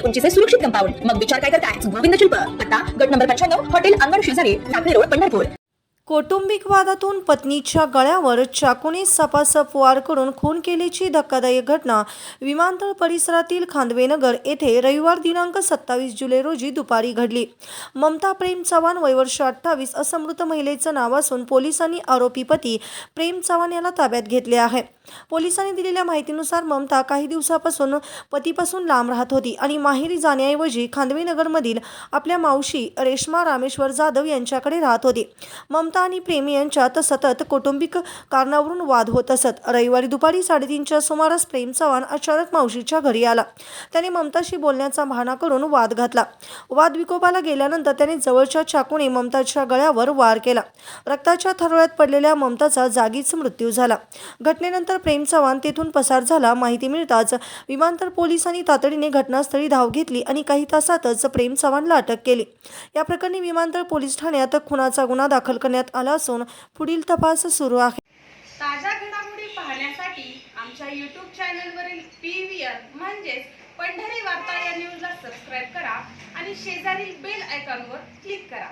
फुटी उंचीचे सुरक्षित कंपाऊंड मग विचार काय करताय? गोविंद शिल्प. पत्ता गट नंबर पंच्याण्णव हॉटेल अंगण शेजारी टाकळी रोड पंढरपूर. कौटुंबिक वादातून पत्नीच्या गळ्यावर चाकूने सपासप वार करून खून केल्याची धक्कादायक घटना विमानतळ परिसरातील खांदवेनगर येथे रविवार दिनांक सत्तावीस जुलै रोजी दुपारी घडली. ममता प्रेम चव्हाण वयवर्ष अठ्ठावीस असं मृत महिलेचं नाव असून पोलिसांनी आरोपी पती प्रेम चव्हाण याला ताब्यात घेतले आहे. पोलिसांनी दिलेल्या माहितीनुसार ममता काही दिवसापासून पतीपासून लांब राहत होती आणि माहेरी जाण्याऐवजी खांदवीनगरमधील आपल्या मावशी रेश्मा रामेश्वर जाधव यांच्याकडे राहत होती. ममता आणि प्रेम यांच्यात सतत कौटुंबिक कारणावरून वाद होत असत. रविवारी दुपारी साडेतीनच्या सुमारास प्रेम चव्हाण अचानक मावशीच्या घरी आला. त्याने ममताशी बोलण्याचा भाना करून वाद घातला. वाद विकोपाला गेल्यानंतर त्याने जवळच्या चाकूने ममताच्या गळ्यावर वार केला. रक्ताच्या थरोळ्यात पडलेल्या ममताचा जागीच मृत्यू झाला. घटनेनंतर त्यानंतर प्रेम चव्हाण तेथून पसार झाला. माहिती मिळताच विमानतळ पोलिसांनी तातडीने घटनास्थळी धाव घेतली आणि काही तासातच प्रेम चव्हाणला अटक केली. या प्रकरणी विमानतळ पोलीस ठाण्यात खुनाचा गुन्हा दाखल करण्यात आला असून पुढील तपास सुरू आहे. ताज्या घडामोडी पाहण्यासाठी आमच्या यूट्यूब चॅनलवरील पी व्ही आर म्हणजेच पंढरी वार्ता या न्यूजला सबस्क्राईब करा आणि शेजारील बेल आयकॉनवर क्लिक करा.